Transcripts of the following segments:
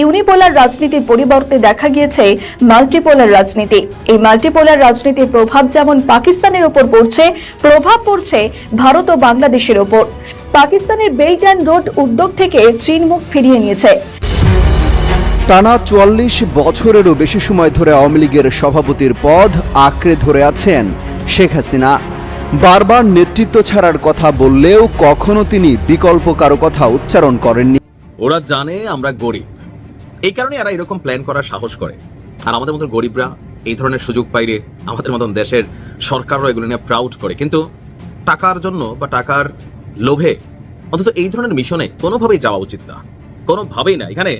Unipolar রাজনীতির পরিবর্তে দেখা গিয়েছে মাল্টিপোলার রাজনীতি। এই মাল্টিপোলার রাজনীতির প্রভাব যেমন পাকিস্তানের ওপর পড়ছে, প্রভাব পড়ছে ভারত ও বাংলাদেশের ওপর। পাকিস্তানের বেল্ট অ্যান্ড রোড উদ্যোগ থেকে চীন মুখ ফিরিয়ে নিয়েছে। টানা চুয়াল্লিশ বছরেরও বেশি সময় ধরে আওয়ামী লীগের সভাপতির পদ আঁকড়ে ধরে আছেন শেখ হাসিনা। বারবার নেতৃত্ব ছাড়ার কথা বললেও কখনো তিনি বিকল্প কারও কথা উচ্চারণ করেননি। ওরা জানে আমরা গরিব। এই কারণে এরা এরকম প্ল্যান করার সাহস করে। আর আমাদের মতন গরিবরা এই ধরনের সুযোগ পাইলে আমাদের মতন দেশের সরকারও এগুলো নিয়ে প্রাউড করে। কিন্তু টাকার জন্য বা টাকার লোভে অন্তত এই ধরনের মিশনে কোনোভাবেই যাওয়া উচিত না। কোনোভাবেই না এখানে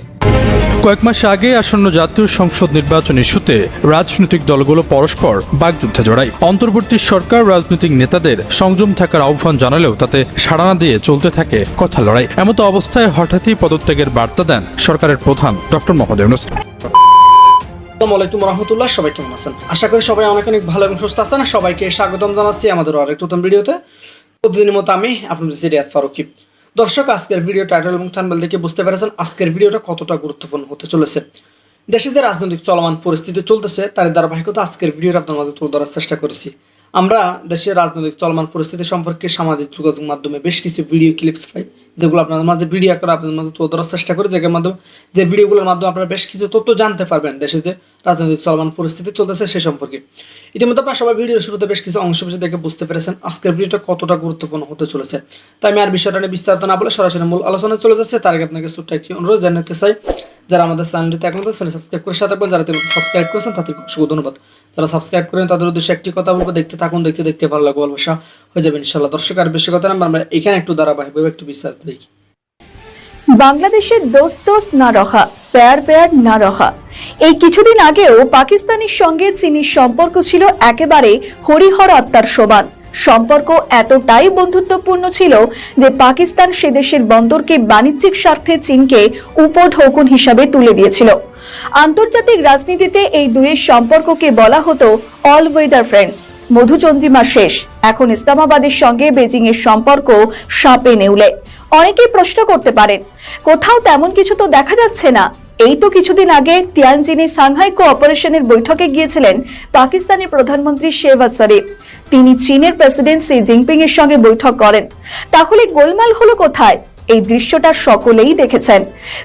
কয়েক মাস আগে আসন্ন জাতীয় সংসদ নির্বাচন ইস্যুতে রাজনৈতিক দলগুলো পরস্পর বাগযুদ্ধে জড়ায়। অন্তর্বর্তী সরকার রাজনৈতিক নেতাদের সংযম থাকার আহ্বান জানালেও তাতে সাড়া না দিয়ে চলতে থাকে কথা লড়াই। এমতো অবস্থায় হঠাৎই পদত্যাগের বার্তা দেন সরকারের প্রধান ডক্টর মোহাম্মদ ইউনুস। আসসালামু আলাইকুম রহমতুল্লাহ সবাই কেমন আছেন? আশা করি সবাই অনেক অনেক ভালো এবং সুস্থ আছেন। সবাইকে স্বাগতম জানাচ্ছি আমাদের আরেক নতুন ভিডিওতে। প্রতিদিনের মতো আমি আপনাদের সিরিয়াত ফারুকি। দর্শক, আজকের ভিডিও টাইটেল এবং থাম্বনেল দেখে বুঝতে পেরেছেন আজকের ভিডিওটা কতটা গুরুত্বপূর্ণ হতে চলেছে। দেশে যে রাজনৈতিক চলমান পরিস্থিতি চলতেছে তার ধারাবাহিকতা আজকের ভিডিওটা আপনার মাঝে তুলে ধরার চেষ্টা করেছি। আমরা দেশের রাজনৈতিক চলমান পরিস্থিতি সম্পর্কে সামাজিক যোগাযোগ মাধ্যমে বেশ কিছু ভিডিও ক্লিপস পাই, যেগুলো আপনাদের মাঝে ভিডিও করে আপনাদের মাঝে তুলে ধরার চেষ্টা করি, যেগুলোর মাধ্যমে যে ভিডিওগুলোর মাধ্যমে আপনারা বেশ কিছু তথ্য জানতে পারবেন দেশে যে রাজনৈতিক চলমান পরিস্থিতি চলতেছে সে সম্পর্কে। ইতিমধ্যে আপনারা সবাই ভিডিও শুরুতে বেশ কিছু অংশ বিশেষ দেখে বুঝতে পেরেছেন আজকের ভিডিওটা কতটা গুরুত্বপূর্ণ হতে চলেছে। তাই আমি আর বিষয়টা নিয়ে বিস্তারিত না বলে সরাসরি মূল আলোচনায় চলে যাচ্ছে। তার আগে আপনাকে ছোট্ট একটি অনুরোধ জানাতে চাই, যারা আমাদের চ্যানেলটিতে এখন চ্যানেল সাবস্ক্রাইব করে সাথে যারা সাবস্ক্রাইব করেছেন তাদেরকে অসংখ্য ধন্যবাদ। যারা সাবস্ক্রাইব করেন, তাদের উদ্দেশ্যে একটি কথা বলব, দেখতে থাকুন, দেখতে দেখতে ভালো লাগবে, ভালোবাসা হয়ে যাবে ইনশাল্লাহ দর্শক, আর বেশি কথা না, আমরা এখানে একটু ধারাবাহিকভাবে একটু বিস্তারিত দেখি। বাংলাদেশের দোস্ত দোস্ত না রহা পেয়ার পেয়ার না রহা। এই কিছুদিন আগেও পাকিস্তানের সঙ্গে চীনের সম্পর্ক ছিল একেবারে হরিহর আত্মার সমান। সম্পর্ক এতটাই বন্ধুত্বপূর্ণ ছিল যে পাকিস্তান সে দেশের বন্দরকে বাণিজ্যিক স্বার্থে চীনকে উপঢৌকন হিসাবে তুলে দিয়েছিল। আন্তর্জাতিক রাজনীতিতে এই দুইয়ের সম্পর্ককে বলা হতো অল ওয়েদার ফ্রেন্ডস মধুচন্দ্রিমা শেষ। এখন ইসলামাবাদের সঙ্গে বেজিং এর সম্পর্ক সাপে নেউলে। অনেকেই প্রশ্ন করতে পারেন, কোথাও তেমন কিছু তো দেখা যাচ্ছে না। এই তো কিছুদিন আগে তিয়ানজিনে সাংহাই কোঅপারেশনের বৈঠকে গিয়েছিলেন পাকিস্তানের প্রধানমন্ত্রী শেহবাজ শরীফ। তিনি চীনের প্রেসিডেন্ট সি জিনপিং এর সঙ্গে বৈঠক করেন। তাহলে গোলমাল হলো কোথায়? এই দৃশ্যটা সকলেই দেখেছেন।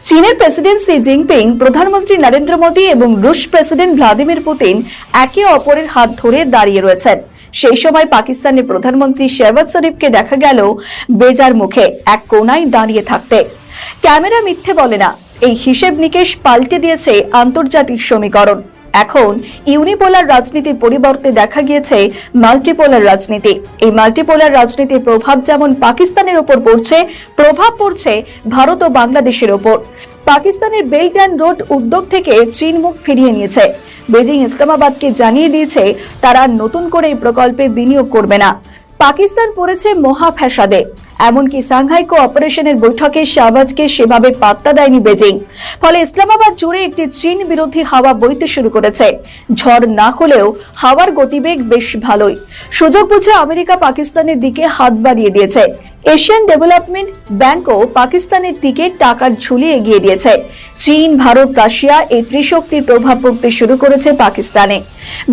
চীনের প্রেসিডেন্ট সি জিনপিং, প্রধানমন্ত্রী নরেন্দ্র মোদী এবং রুশ প্রেসিডেন্ট ভ্লাদিমির পুতিন একে অপরের হাত ধরে দাঁড়িয়ে রয়েছেন। সেই সময় পাকিস্তানের প্রধানমন্ত্রী শেহবাজ শরীফকে দেখা গেল বেজার মুখে, এক কোনায় দাঁড়িয়ে থাকতে। ক্যামেরা মিথ্যে বলে না এই হিসেব নিকেশ পাল্টে দিয়েছে আন্তর্জাতিক সমীকরণ। এখন ইউনিপোলার রাজনীতির পরিবর্তে দেখা গিয়েছে মাল্টিপোলার রাজনীতি। এই মাল্টিপোলার রাজনীতির প্রভাব যেমন পাকিস্তানের ওপর পড়ছে, প্রভাব পড়ছে ভারত ও বাংলাদেশের ওপর। পাকিস্তানের বেল্ট অ্যান্ড রোড উদ্যোগ থেকে চীন মুখ ফিরিয়ে নিয়েছে। বেজিং ইসলামাবাদকে জানিয়ে দিয়েছে, তারা নতুন করে এই প্রকল্পে বিনিয়োগ করবে না। পাকিস্তান পড়েছে মহা ফ্যাসাদে এমনকি সাংহাই কো কোঅপারেশনের বৈঠকে শাহবাজকে সেভাবে পাত্তা দেয়নি বেজিং। ফলে ইসলামাবাদ জুড়ে একটি চীন বিরোধী হাওয়া বইতে শুরু করেছে। ঝড় না হলেও হাওয়ার গতিবেগ বেশ ভালোই। সুযোগ বুঝে আমেরিকা পাকিস্তানের দিকে হাত বাড়িয়ে দিয়েছে। এশিয়ান ডেভেলপমেন্ট ব্যাংকও পাকিস্তানের দিকে টাকার ঝুলি এগিয়ে দিয়েছে। চীন, ভারত, রাশিয়া এই ত্রিশক্তির প্রভাব পড়তে শুরু করেছে পাকিস্তানে।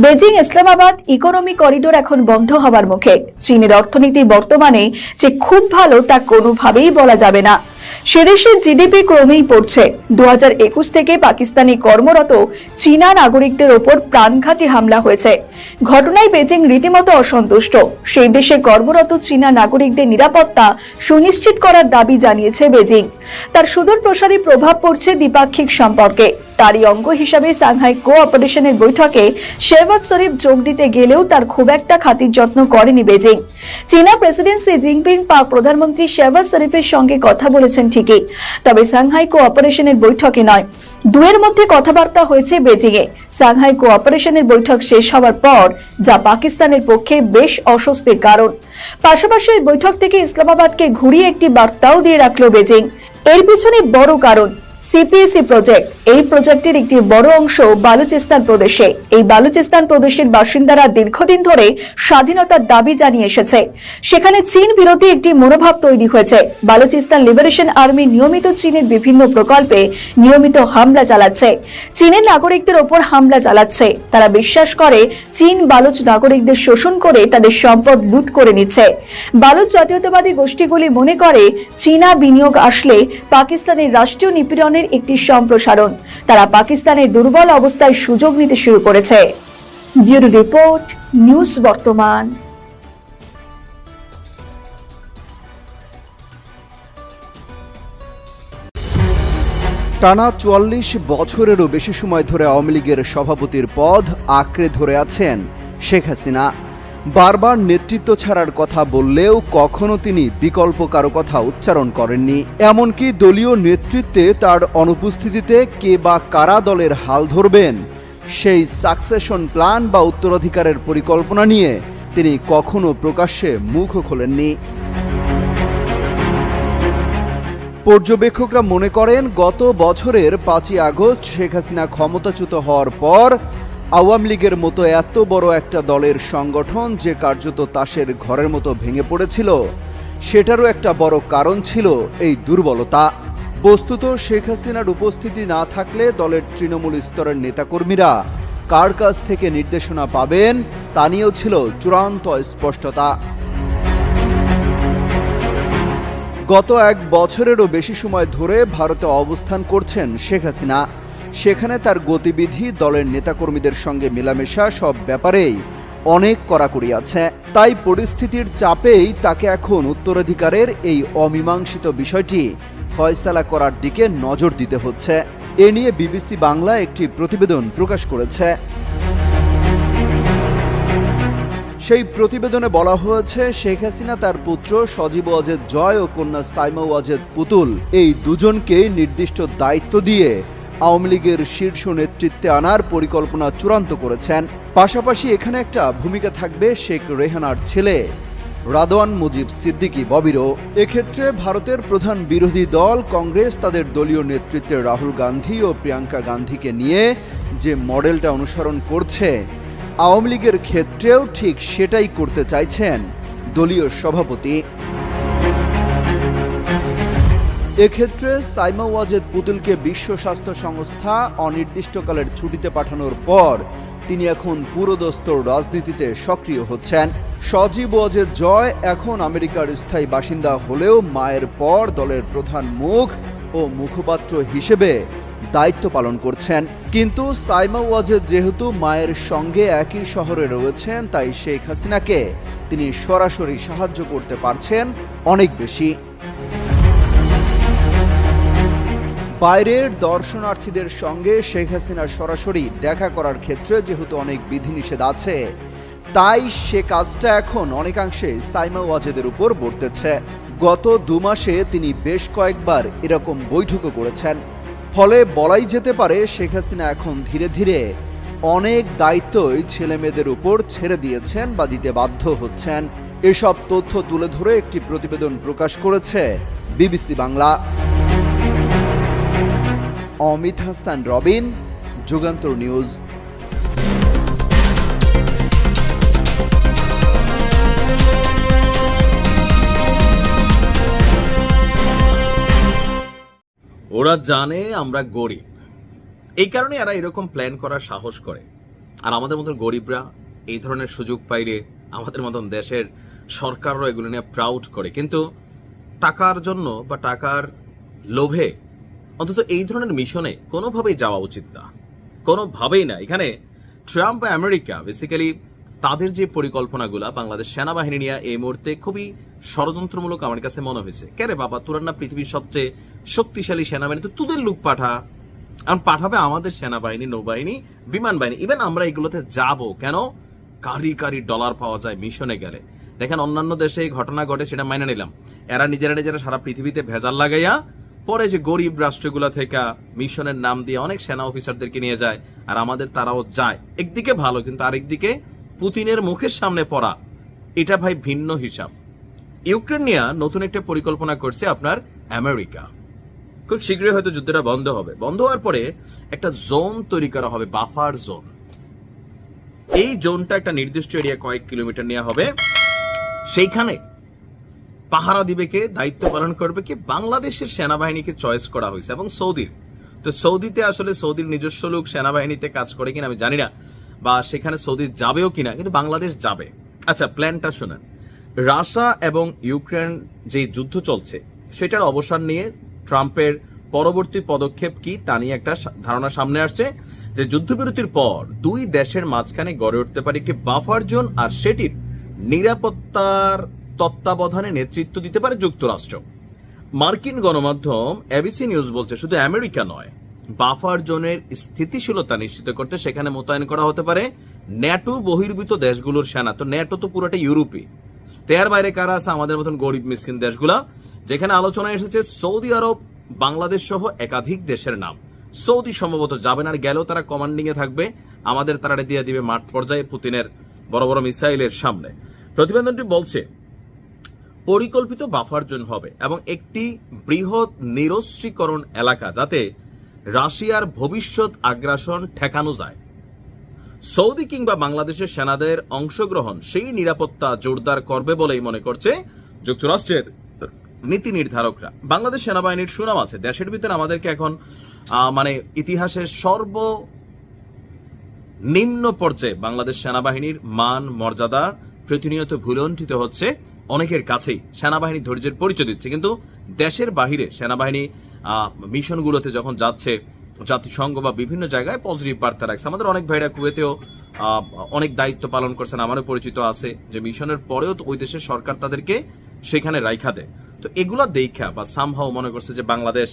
বেজিং, ইসলামাবাদ ইকোনমি করিডোর এখন বন্ধ হবার মুখে। চীনের অর্থনীতি বর্তমানে যে খুব ভালো তা কোনোভাবেই বলা যাবে না। সেদেশের জিডিপি ক্রমেই পড়ছে। দুহাজার একুশ থেকে পাকিস্তানি কর্মরত চীনা নাগরিকদের ওপর প্রাণঘাতী হামলা হয়েছে। ঘটনায় বেজিং রীতিমতো অসন্তুষ্ট। সেই দেশে কর্মরত চীনা নাগরিকদের নিরাপত্তা সুনিশ্চিত করার দাবি জানিয়েছে বেজিং। তার সুদূর প্রসারী প্রভাব পড়ছে দ্বিপাক্ষিক সম্পর্কে। তারই অঙ্গ হিসাবে সাংহাই কোঅপারেশনের বৈঠকে শেহবাজ শরীফ যোগ দিতে গেলেও তার খুব একটা খাতির যত্ন করেনি বেজিং। চীনা প্রেসিডেন্ট সি জিনপিং পাক প্রধানমন্ত্রী শেহবাজ শরীফের সঙ্গে কথা বলেছেন ঠিকই, তবে সাংহাই কোঅপারেশনের বৈঠকে নয়। দুয়ের মধ্যে কথাবার্তা হয়েছে বেজিং এ সাংহাই কোঅপারেশনের বৈঠক শেষ হওয়ার পর যা পাকিস্তানের পক্ষে বেশ অস্বস্তির কারণ। পাশাপাশি বৈঠক থেকে ইসলামাবাদকে ঘুরিয়ে একটি বার্তাও দিয়ে রাখল বেজিং। এর পিছনে বড় কারণ সিপিএসি প্রজেক্ট এই প্রজেক্টের একটি বড় অংশ বালুচিস্তান প্রদেশে। এই বালুচিস্তান প্রদেশের বাসিন্দারা দীর্ঘদিন ধরে স্বাধীনতার দাবি জানিয়ে এসেছে। সেখানে চীন বিরোধী একটি মনোভাব তৈরি হয়েছে। বালুচিস্তান লিবারেশন আর্মি নিয়মিত চীনের বিভিন্ন প্রকল্পে নিয়মিত হামলা চালাচ্ছে। চীনের নাগরিকদের ওপর হামলা চালাচ্ছে। তারা বিশ্বাস করে, চীন বালুচ নাগরিকদের শোষণ করে তাদের সম্পদ লুট করে নিচ্ছে। বালুচ জাতীয়তাবাদী গোষ্ঠীগুলি মনে করে, চীনা বিনিয়োগ আসলে পাকিস্তানের রাষ্ট্রীয় নিপীড়নের একটি সম্প্রসারণ। তারা পাকিস্তানের দুর্বল অবস্থায় সুযোগ নিতে শুরু করেছে। ব্যুরো রিপোর্ট, নিউজ বর্তমান। টানা চুয়াল্লিশ বছরেরও বেশি সময় ধরে আওয়ামী লীগের সভাপতির পদ আঁকড়ে ধরে আছেন শেখ হাসিনা। বারবার নেতৃত্ব ছাড়ার কথা বললেও কখনো তিনি বিকল্প কারও কথা উচ্চারণ করেননি। এমনকি দলীয় নেতৃত্বে তার অনুপস্থিতিতে কে বা কারা দলের হাল ধরবেন, সেই সাকসেশন প্ল্যান বা উত্তরাধিকারের পরিকল্পনা নিয়ে তিনি কখনো প্রকাশ্যে মুখও খোলেননি। পর্যবেক্ষকরা মনে করেন, গত বছরের পাঁচই আগস্ট শেখ হাসিনা ক্ষমতাচ্যুত হওয়ার পর আওয়ামী লীগের মতো এত বড় একটা দলের সংগঠন যে কার্যত তাসের ঘরের মতো ভেঙে পড়েছিল, সেটারও একটা বড় কারণ ছিল এই দুর্বলতা। বস্তুত শেখ হাসিনার উপস্থিতি না থাকলে দলের তৃণমূল স্তরের নেতাকর্মীরা কার কাছ থেকে নির্দেশনা পাবেন তা নিয়েও ছিল চূড়ান্ত স্পষ্টতা। গত এক বছরেরও বেশি সময় ধরে ভারতে অবস্থান করছেন শেখ হাসিনা। সেখানে তার গতিবিধি দলের নেতাকর্মীদের সঙ্গে মেলামেশা সব ব্যাপারেই অনেক কড়াকড়ি আছে। তাই পরিস্থিতির চাপেই তাকে এখন উত্তরাধিকারের এই অমীমাংসিত বিষয়টি ফয়সালা করার দিকে নজর দিতে হচ্ছে। এ নিয়ে বিবিসি বাংলা একটি প্রতিবেদন প্রকাশ করেছে। সেই প্রতিবেদনে বলা হয়েছে, শেখ হাসিনা তার পুত্র সজীব ওয়াজেদ জয় ও কন্যা সাইমা ওয়াজেদ পুতুল এই দুজনকে নির্দিষ্ট দায়িত্ব দিয়ে আওয়ামী লীগের শীর্ষ নেতৃত্বে আনার পরিকল্পনা চূড়ান্ত করেছেন। পাশাপাশি এখানে একটা ভূমিকা থাকবে শেখ রেহানার ছেলে, রাদওয়ান মুজিব সিদ্দিকী ববিরও। এক্ষেত্রে ভারতের প্রধান বিরোধী দল কংগ্রেস, তাদের দলীয় নেতৃত্বে রাহুল গান্ধী ও প্রিয়াঙ্কা গান্ধীকে নিয়ে যে মডেলটা অনুসরণ করছে, আওয়ামী লীগের ক্ষেত্রেও ঠিক সেটাই করতে চাইছেন দলীয় সভাপতি। এক্ষেত্রে সাইমা ওয়াজেদ পুতুলকে বিশ্ব স্বাস্থ্য সংস্থা অনির্দিষ্টকালের ছুটিতে পাঠানোর পর তিনি এখন পুরোদস্তর রাজনীতিতে সক্রিয় হচ্ছেন। সজীব ওয়াজেদ জয় এখন আমেরিকার স্থায়ী বাসিন্দা হলেও মায়ের পর দলের প্রধান মুখ ও মুখপাত্র হিসেবে দায়িত্ব পালন করছেন। কিন্তু সাইমা ওয়াজেদ যেহেতু মায়ের সঙ্গে একই শহরে রয়েছেন, তাই শেখ হাসিনাকে তিনি সরাসরি সাহায্য করতে পারছেন অনেক বেশি। বাইরের দর্শনার্থীদের সঙ্গে শেখ হাসিনার সরাসরি দেখা করার ক্ষেত্রে যেহেতু অনেক বিধিনিষেধ আছে, তাই সে কাজটা এখন অনেকাংশে সাইমা ওয়াজেদের উপর বর্তেছে। গত দু মাসে তিনি বেশ কয়েকবার এরকম বৈঠকও করেছেন। ফলে বলাই যেতে পারে শেখ হাসিনা এখন ধীরে ধীরে অনেক দায়িত্বই ছেলে মেয়েদের উপর ছেড়ে দিয়েছেন বা দিতে বাধ্য হচ্ছেন। এসব তথ্য তুলে ধরে একটি প্রতিবেদন প্রকাশ করেছে বিবিসি বাংলা। অমিত হাসান, রবিন, যুগান্তর নিউজ। ওরা জানে আমরা গরিব। এই কারণে এরা এরকম প্ল্যান করার সাহস করে। আর আমাদের মতন গরিবরা এই ধরনের সুযোগ পাইলে আমাদের মতন দেশের সরকারও এগুলো নিয়ে প্রাউড করে। কিন্তু টাকার জন্য বা টাকার লোভে অন্তত এই ধরনের মিশনে কোনোভাবেই যাওয়া উচিত না। কোনোভাবেই না। এখানে ট্রাম্প বা আমেরিকা বেসিক্যালি তাদের যে পরিকল্পনাগুলা বাংলাদেশ সেনাবাহিনী নিয়ে এই মুহূর্তে খুবই ষড়যন্ত্রমূলক আমার কাছে মনে হয়েছে। কেরে বাবা, তোরা না পৃথিবীর সবচেয়ে শক্তিশালী সেনাবাহিনী? তো তোদের লোক পাঠা। এখন পাঠাবে আমাদের সেনাবাহিনী, নৌবাহিনী, বিমান বাহিনী। ইভেন আমরা এগুলোতে যাব। কেন? কারি কারি ডলার পাওয়া যায় মিশনে গেলে। দেখেন অন্যান্য দেশে এই ঘটনা ঘটে, সেটা মাইনে নিলাম। এরা নিজেরা নিজেরা সারা পৃথিবীতে ভেজাল লাগাইয়া পরে যে গরিব রাষ্ট্রগুলা থেকে মিশনের নাম দিয়ে অনেক সেনা অফিসারদেরকে নিয়ে যায়, আর আমাদের তারাও যায়। একদিকে ভালো, কিন্তু আরেকদিকে পুতিনের মুখের সামনে পড়া, এটা ভাই ভিন্ন হিসাব। ইউক্রেন নিয়ে নতুন একটা পরিকল্পনা করছে আপনার আমেরিকা। খুব শীঘ্রই হয়তো যুদ্ধটা বন্ধ হবে। বন্ধ হওয়ার পরে একটা জোন তৈরি করা হবে, বাফার জোন। এই জোনটা একটা নির্দিষ্ট এরিয়া কয়েক কিলোমিটার নেওয়া হবে। সেইখানে পাহারা দিবে কে, দায়িত্ব পালন করবে কি, বাংলাদেশের সেনাবাহিনীকে চয়েস করা হয়েছে এবং সৌদির তো সৌদিতে আসলে সৌদির নিজস্ব লোক সেনাবাহিনীতে কাজ করে কিনা আমি জানি না, বা সেখানে সৌদি যাবেও কিনা, কিন্তু বাংলাদেশ যাবে। আচ্ছা প্ল্যানটা শোনেন। রাশিয়া এবং ইউক্রেন যে যুদ্ধ চলছে, সেটার অবসান নিয়ে ট্রাম্পের পরবর্তী পদক্ষেপ কি, তা নিয়ে একটা ধারণা সামনে আসছে, যে যুদ্ধবিরতির পর দুই দেশের মাঝখানে গড়ে উঠতে পারে একটি বাফার জোন আর সেটির নিরাপত্তার তত্ত্বাবধানে নেতৃত্ব দিতে পারে যুক্তরাষ্ট্র। মার্কিন গণমাধ্যম এবিসি নিউজ বলছে, শুধু আমেরিকা নয়, বাফার জোনের স্থিতিশীলতা নিশ্চিত করতে সেখানে মোতায়েন করা হতে পারে ন্যাটো বহির্ভূত দেশগুলোর সেনা। তো ন্যাটো তো পুরোটা ইউরোপী তো এর বাইরে কারা আছে? আমাদের মতন গরিব মিসকিন দেশগুলা। যেখানে আলোচনায় এসেছে, সৌদি আরব, বাংলাদেশ সহ একাধিক দেশের নাম। সৌদি সম্ভবত যাবে না, আর গেলেও তারা কমান্ডিং এ থাকবে। আমাদের তারা দিয়ে দিবে মাঠ পর্যায়ে পুতিনের বড় বড় মিসাইলের সামনে। প্রতিবেদনটি বলছে পরিকল্পিত বাফার জোন হবে এবং একটি বৃহৎ নিরস্ত্রীকরণ এলাকা যাতে রাশিয়ার ভবিষ্যৎ আগ্রাসন ঠেকানো যায়। সৌদি কিংবা বাংলাদেশের সেনাদের অংশগ্রহণ সেই নিরাপত্তা জোরদার করবে বলেই মনে করছে যুক্তরাষ্ট্রের নীতি নির্ধারকরা। বাংলাদেশ সেনাবাহিনীর সুনাম আছে। দেশের ভিতরে আমাদেরকে এখন মানে ইতিহাসের সর্ব নিম্ন পর্যায়ে বাংলাদেশ সেনাবাহিনীর মান, মর্যাদা প্রতিনিয়ত ভুলণ্ঠিত হচ্ছে। অনেকের কাছেই সেনাবাহিনী ধৈর্যের পরিচয় দিচ্ছে, কিন্তু দেশের বাহিরে সেনাবাহিনী মিশনগুলোতে যখন যাচ্ছে, জাতিসংঘ বা বিভিন্ন জায়গায় পজিটিভ বার্তা রাখছে। আমাদের অনেক ভাইরা কুয়েতেও অনেক দায়িত্ব পালন করছেন, আমারও পরিচিত আছে, যে মিশনের পরেও ওই দেশের সরকার তাদেরকে সেখানে রাইখা দেয়। তো এগুলা দেখা বা সামহাও মনে করছে যে বাংলাদেশ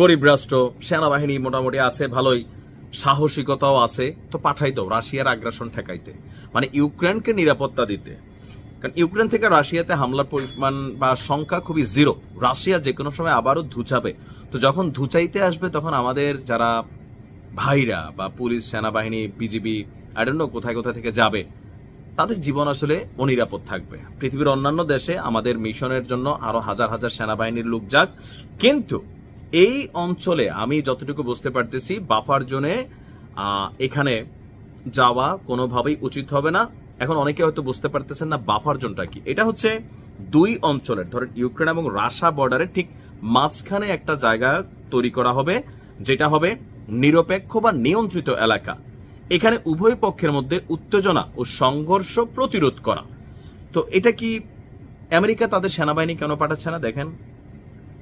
গরিব রাষ্ট্র, সেনাবাহিনী মোটামুটি আছে, ভালোই, সাহসিকতাও আছে, তো পাঠাইতো রাশিয়ার আগ্রাসন ঠেকাইতে। মানে ইউক্রেনকে নিরাপত্তা দিতে। কারণ ইউক্রেন থেকে রাশিয়াতে হামলার পরিমাণ বা সংখ্যা খুবই জিরো রাশিয়া যে কোনো সময় আবারও ধুচাবে। তো যখন ধুচাইতে আসবে, তখন আমাদের যারা ভাইরা বা পুলিশ, সেনাবাহিনী, বিজিবি আইডন্য কোথায় কোথায় থেকে যাবে, তাদের জীবন আসলে অনিরাপদ থাকবে। পৃথিবীর অন্যান্য দেশে আমাদের মিশনের জন্য আরও হাজার হাজার সেনাবাহিনীর লোক যাক। কিন্তু এই অঞ্চলে আমি যতটুকু বুঝতে পারতেছি, বাফার জোনে এখানে যাওয়া কোনোভাবেই উচিত হবে না। এখন অনেকে হয়তো বুঝতে পারতেছেন না বাফার জোনটা কি। এটা হচ্ছে দুই অঞ্চলের, ধরেন ইউক্রেন এবং রাশিয়া বর্ডারের ঠিক মাঝখানে একটা জায়গা তৈরি করা হবে, যেটা হবে নিরপেক্ষ বা নিয়ন্ত্রিত এলাকা। এখানে উভয় পক্ষের মধ্যে উত্তেজনা ও সংঘর্ষ প্রতিরোধ করা। তো এটা কি আমেরিকা তাদের সেনাবাহিনী কেন পাঠাচ্ছে না? দেখেন,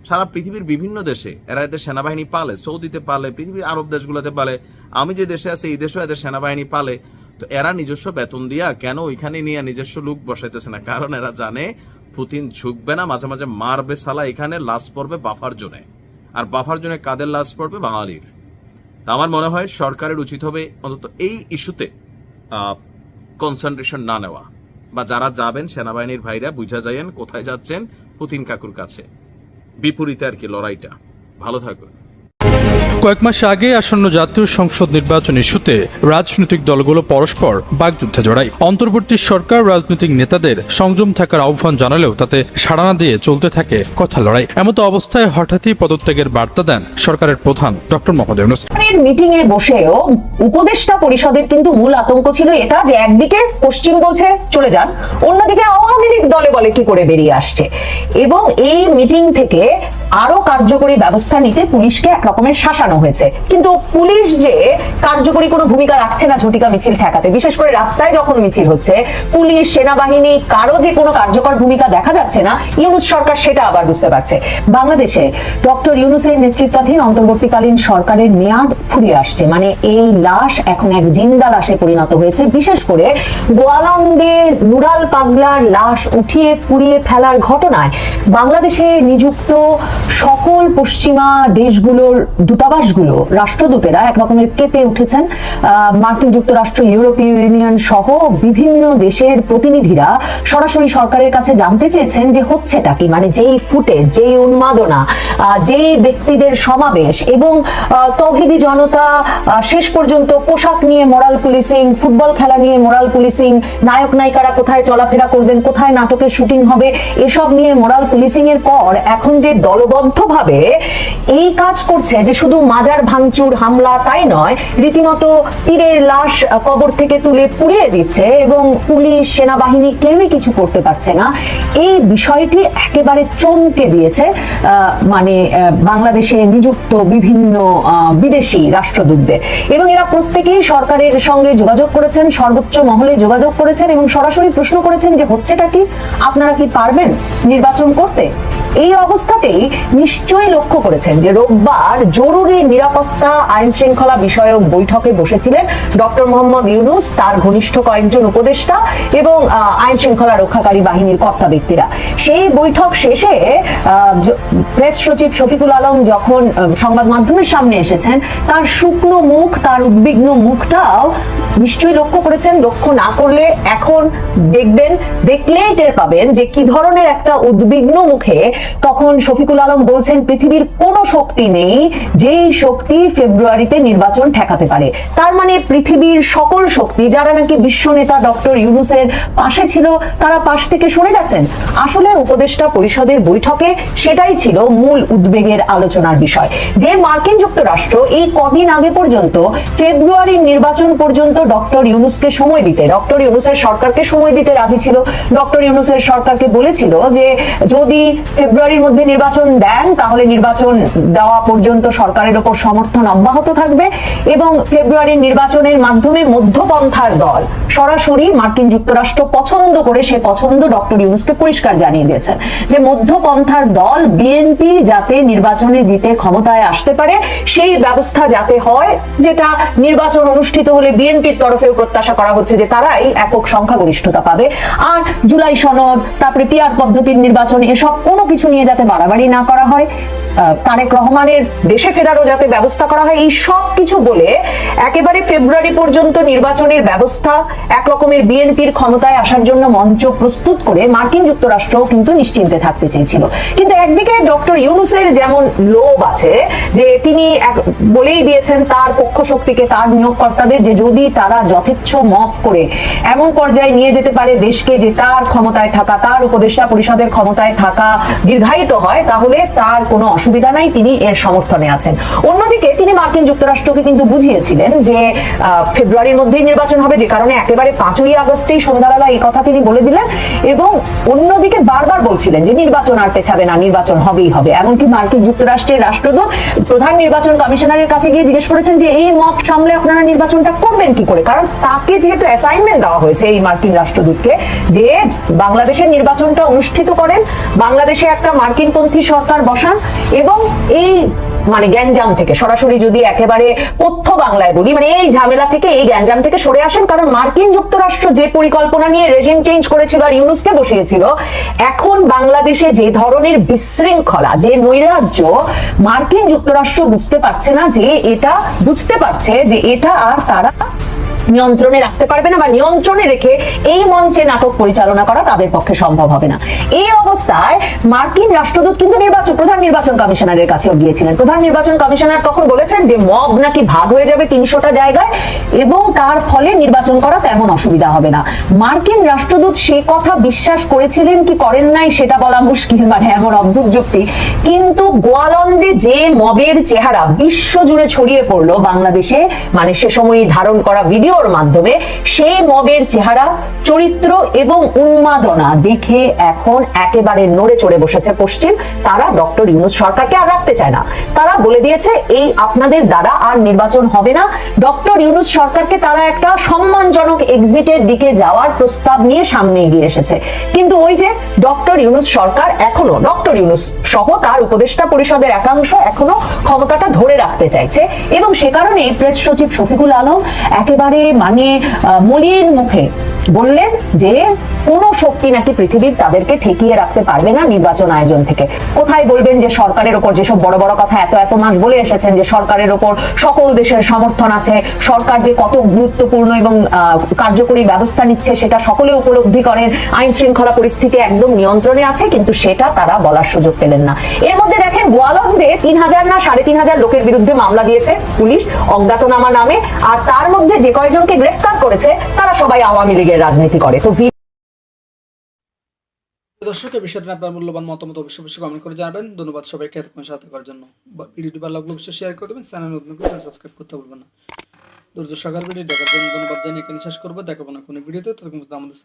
সারা পৃথিবীর বিভিন্ন দেশে এরা এদের সেনাবাহিনী পালে, সৌদিতে পালে, পৃথিবীর আরব দেশগুলোতে পালে। আমি যে দেশে আছি, এই দেশেও এদের সেনাবাহিনী পালে। তো এরা নিজস্ব বেতন দিয়া কেন ওইখানে নিয়ে নিজস্ব লোক বসাইতেছে না? কারণ এরা জানে পুতিন ঝুঁকবে না, মাঝে মাঝে মারবে সালা এখানে, লাশ পড়বে বাফার জোনে। আর বাফার জোনে কাদের লাশ পড়বে? বাঙালির। তা আমার মনে হয় সরকারের উচিত হবে অন্তত এই ইস্যুতে কনসেন্ট্রেশন না নেওয়া। বা যারা যাবেন, সেনাবাহিনীর ভাইরা, বুঝা যায়েন কোথায় যাচ্ছেন পুতিন কাকুর কাছে। বিপরীতে আর কি লড়াইটা। ভালো থাকুন। কয়েক মাস আগে আসন্ন জাতীয় সংসদ নির্বাচন ইস্যুতে রাজনৈতিক দলগুলো পরস্পর বাগযুদ্ধে জড়ায়। অন্তর্বর্তী সরকার রাজনৈতিক নেতাদের সংযম থাকার আহ্বান জানালেও তাতে সাড়া দিয়ে চলতে থাকে কথা লড়াই। এমতো অবস্থায় হঠাৎই পদত্যাগের বার্তা দেন সরকারের প্রধান ডক্টর মোহাম্মদ ইউনুস। মিটিং এ বসেও উপদেষ্টা পরিষদের কিন্তু মূল আতঙ্ক ছিল এটা যে একদিকে পশ্চিম বলছে, চলে যান। অন্যদিকে আওয়ামী লীগ দলে বলে কি করে বেরিয়ে আসছে? এবং এই মিটিং থেকে আরও কার্যকরী ব্যবস্থা নিতে পুলিশকে এক রকমের শাসানো হয়েছে। কিন্তু পুলিশ যে কার্যকরী কোনো ভূমিকা রাখছে না ঝটিকা মিছিল ঠেকাতে, বিশেষ করে রাস্তায় যখন মিছিল হচ্ছে, পুলিশ, সেনাবাহিনী, কারও যে কোনো কার্যকর ভূমিকা দেখা যাচ্ছে না, ইউনুস সরকার সেটা আবার বুঝতে পারছে। বাংলাদেশে ডক্টর ইউনুসের নেতৃত্বাধীন অন্তর্বর্তীকালীন সরকারের মেয়াদ ফুরিয়ে আসছে মানে এই লাশ এখন এক জিন্দা লাশে পরিণত হয়েছে। বিশেষ করে গোয়ালন্দের নুরাল পাগলার লাশ উঠিয়ে পুড়িয়ে ফেলার ঘটনায় বাংলাদেশে নিযুক্ত সকল পশ্চিমা দেশগুলোর দূতাবাস দূতাবাসগুলো রাষ্ট্রদূতেরা এক রকমের কেঁপে উঠেছেন। মার্কিন যুক্তরাষ্ট্র, ইউরোপীয় ইউনিয়ন সহ বিভিন্ন দেশের প্রতিনিধিরা সরাসরি সরকারের কাছে জানতে চেয়েছেন যে হচ্ছেটা কি? মানে যেই ফুটেজ, যেই উন্মাদনা যেই ব্যক্তিদের সমাবেশ এবং তৌহিদি জনতা শেষ পর্যন্ত পোশাক নিয়ে মোরাল পুলিশিং, ফুটবল খেলা নিয়ে মোরাল পুলিশিং, নায়ক নায়িকারা কোথায় চলাফেরা করবেন, কোথায় নাটকের শুটিং হবে, এসব নিয়ে মোরাল পুলিশিং এর পর এখন যে দলবদ্ধভাবে এই কাজ করছে যে শুধু মাজার ভাঙচুর হামলা তাই নয়, রীতিমতো পীরের লাশ কবর থেকে তুলে পুড়িয়ে দিচ্ছে এবং পুলিশ, সেনাবাহিনী কেউই কিছু করতে পারছে না। এই বিষয়টি একেবারে চমকে দিয়েছে মানে বাংলাদেশে নিযুক্ত বিভিন্ন বিদেশি রাষ্ট্রদূতদের। এবং এরা প্রত্যেকেই সরকারের সঙ্গে যোগাযোগ করেছেন, সর্বোচ্চ মহলে যোগাযোগ করেছেন এবং সরাসরি প্রশ্ন করেছেন যে, হচ্ছেটা কি? আপনারা কি পারবেন নির্বাচন করতে? এই অবস্থাতেই নিশ্চয়ই লক্ষ্য করেছেন যে রোববার জরুরি নিরাপত্তা আইন শৃঙ্খলা বিষয়ক বৈঠকে বসেছিলেন ডক্টর মোহাম্মদ ইউনুস, তার ঘনিষ্ঠ কয়েকজন উপদেষ্টা এবং আইন শৃঙ্খলা রক্ষাকারী বাহিনীর কর্তা ব্যক্তিরা। সেই বৈঠক শেষে প্রেস সচিব শফিকুল আলম যখন সংবাদ মাধ্যমের সামনে এসেছেন, তার শুকনো মুখ, তার উদ্বিগ্ন মুখটাও নিশ্চয়ই লক্ষ্য করেছেন। লক্ষ্য না করলে এখন দেখবেন, দেখলেই টের পাবেন যে কি ধরনের একটা উদ্বিগ্ন মুখে তখন শফিকুল আলম বলছেন, পৃথিবীর কোনো শক্তি নেই যেই শক্তি ফেব্রুয়ারিতে নির্বাচন ঠেকাতে পারে। তার মানে পৃথিবীর সকল শক্তি, যারা নাকি বিশ্ব নেতা ডক্টর ইউনুসের পাশে ছিল, তারা পাশ থেকে সরে গেছেন। আসলে উপদেষ্টা পরিষদের বৈঠকে সেটাই ছিল মূল উদ্বেগের আলোচনার বিষয়। যে মার্কিন যুক্তরাষ্ট্র এই কদিন আগে পর্যন্ত ফেব্রুয়ারির নির্বাচন পর্যন্ত ডক্টর ইউনুসকে সময় দিতে, ডক্টর ইউনুসের সরকারকে সময় দিতে রাজি ছিল। ডক্টর ইউনুসের সরকারকে বলেছিল যে, যদি ফেব্রুয়ারির মধ্যে নির্বাচন দেন, তাহলে নির্বাচন দেওয়া পর্যন্ত সরকারের ওপর সমর্থন অব্যাহত থাকবে এবং ফেব্রুয়ারির নির্বাচনের মাধ্যমে মধ্যপন্থার দল সরাসরি মার্কিন যুক্তরাষ্ট্র পছন্দ করে সে পছন্দ ডক্টর ইউনুসকে পরিষ্কার জানিয়ে দিয়েছেন যে মধ্যপন্থার দল বিএনপি যাতে নির্বাচনে জিতে ক্ষমতায় আসতে পারে, সেই ব্যবস্থা যাতে হয়, যেটা নির্বাচন অনুষ্ঠিত হলে বিএনপির তরফেও প্রত্যাশা করা হচ্ছে যে তারাই একক সংখ্যাগরিষ্ঠতা পাবে। আর জুলাই সনদ, তারপরে পিআর পদ্ধতির নির্বাচন, এসব কোনো কিছু নিয়ে যাতে বাড়াবাড়ি না করা হয় তারেক রহমানের দেশে ফেরারও যাতে ব্যবস্থা করা হয়, এই সব কিছু বলে একেবারে ফেব্রুয়ারি পর্যন্ত নির্বাচনের ব্যবস্থা এক রকমের বিএনপির ক্ষমতায় আসার জন্য মঞ্চ প্রস্তুত করে মার্কিন যুক্তরাষ্ট্র কিন্তু নিশ্চিন্তে থাকতে চেয়েছিল। কিন্তু একদিকে ডক্টর ইউনুসের যেমন লোভ আছে, যে তিনি এক- বলেই দিয়েছেন তার পক্ষ শক্তিকে তার নিয়োগকর্তাদের যে যদি তারা যথেচ্ছ মপ করে এমন পর্যায়ে নিয়ে যেতে পারে দেশকে যে তার ক্ষমতায় থাকা, তার উপদেষ্টা পরিষদের ক্ষমতায় থাকা দীর্ঘায়িত হয়, তাহলে তার কোনো অসুবিধা নাই, তিনি এর সমর্থনে আছেন। অন্যদিকে তিনি মার্কিন যুক্তরাষ্ট্রকে কিন্তু বুঝিয়েছিলেন যে ফেব্রুয়ারির মধ্যেই নির্বাচন হবে, যে কারণে একেবারে পাঁচই আগস্টেই সন্ধ্যাবেলা এই কথা তিনি বলে দিলেন এবং অন্যদিকে বারবার বলছিলেন যে, নির্বাচন আর পেছাবে না, নির্বাচন হবেই হবে। এমনকি মার্কিন যুক্তরাষ্ট্রের রাষ্ট্রদূত, প্রধান নির্বাচন কমিশনারের কাছে গিয়ে জিজ্ঞেস করেছেন যে, এই মত সামলে আপনারা নির্বাচনটা করবেন কি করে? কারণ তাকে যেহেতু অ্যাসাইনমেন্ট দেওয়া হয়েছে এই মার্কিন রাষ্ট্রদূতকে, যে বাংলাদেশের নির্বাচনটা অনুষ্ঠিত করেন, বাংলাদেশে একটা মার্কিনপন্থী সরকার বসান এবং এই মানে গ্যাঞ্জাম থেকে, সরাসরি যদি একেবারে তথ্য বাংলায় বলি মানে এই ঝামেলা থেকে, এই গ্যাঞ্জাম থেকে সরে আসেন। কারণ মার্কিন যুক্তরাষ্ট্র যে পরিকল্পনা নিয়ে রেজিম চেঞ্জ করেছিল আর ইউনুসকে বসিয়েছিল, এখন বাংলাদেশে যে ধরনের বিশৃঙ্খলা, যে নৈরাজ্য, মার্কিন যুক্তরাষ্ট্র বুঝতে পারছে না যে এটা, বুঝতে পারছে যে এটা আর তারা নিয়ন্ত্রণে রাখতে পারবে না বা নিয়ন্ত্রণে রেখে এই মঞ্চে নাটক পরিচালনা করা তাদের পক্ষে সম্ভব হবে না। এই অবস্থায় মার্কিন রাষ্ট্রদূত, কিন্তু নির্বাচন, প্রধান নির্বাচন কমিশনারের কাছেও গিয়েছিলেন। প্রধান নির্বাচন কমিশনার তখন বলেছেন যে মব নাকি ভাগ হয়ে যাবে তিনশোটা জায়গায় এবং তার ফলে নির্বাচন করা তেমন অসুবিধা হবে না। মার্কিন রাষ্ট্রদূত সে কথা বিশ্বাস করেছিলেন কি করেন নাই সেটা বলা মুশকিল মানে এমন অদ্ভুত যুক্তি। কিন্তু গোয়ালন্দে যে মবের চেহারা বিশ্ব জুড়ে ছড়িয়ে পড়ল বাংলাদেশে মানে সে সময় ধারণ করা ভিডিওর মাধ্যমে সেই মবের চেহারা, চরিত্র এবং উন্মাদনা দেখে এখন একেবারে নড়ে চড়ে বসেছে পশ্চিম। তারা ডক্টর ইউনুস সরকারকে আর রাখতে চায় না। তারা বলে দিয়েছে, এই আপনাদের দ্বারা আর নির্বাচন হবে না। ডক্টর ইউনুস সরকারকে তারা একটা সম্মানজনক এক্সিটের দিকে যাওয়ার প্রস্তাব নিয়ে সামনে এগিয়ে এসেছে। কিন্তু ওই যে ডক্টর ইউনুস সরকার এখনও, ডক্টর ইউনুস সহ তার উপদেষ্টা পরিষদের একাংশ এখনও ক্ষমতাটা ধরে রাখতে চাইছে এবং সে কারণে প্রেস সচিব শফিকুল আলম একেবারে মানে মলিন মুখে বললেন যে, কোন শক্তি নাকি পৃথিবীর তাদেরকে ঠেকিয়ে রাখতে পারবে না নির্বাচন আয়োজন থেকে। কোথায় বলবেন যে, সরকারের ওপর যেসব বড় বড় কথা এত এত মাস বলে এসেছেন যে, সরকারের ওপর সকল দেশের সমর্থন আছে, সরকার যে কত গুরুত্বপূর্ণ এবং কার্যকরী ব্যবস্থা নিচ্ছে সেটা সকলে উপলব্ধি করেন আইন শৃঙ্খলা পরিস্থিতি একদম নিয়ন্ত্রণে আছে, কিন্তু সেটা তারা বলার সুযোগ পেলেন না। এর মধ্যে গোয়ালন্দে তিন হাজার না সাড়ে তিন হাজার লোকের বিরুদ্ধে মামলা দিয়েছে পুলিশ, অজ্ঞাতনামা নামে, আর তার মধ্যে যে কয়জনকে গ্রেফতার করেছে, তারা সবাই আওয়ামী লীগের রাজনীতি করে। তো দর্শক এই বিষয়টা আপনার মূল্যবান মতামত অবশ্যই অবশ্যই কমেন্ট করে জানাবেন। ধন্যবাদ সবাইকে এতক্ষণ সাথে করার জন্য। ভিডিওটি ভালো লাগলে অবশ্যই শেয়ার করে দেবেন। চ্যানেল নতুন করে সাবস্ক্রাইব করতে ভুলবেন না। দুর্য সকাল ভিডিও দেখার জন্য ধন্যবাদ জানিয়ে এখানে শেষ করব। দেখাবো না কোনো ভিডিওতে। পর্যন্ত আমাদের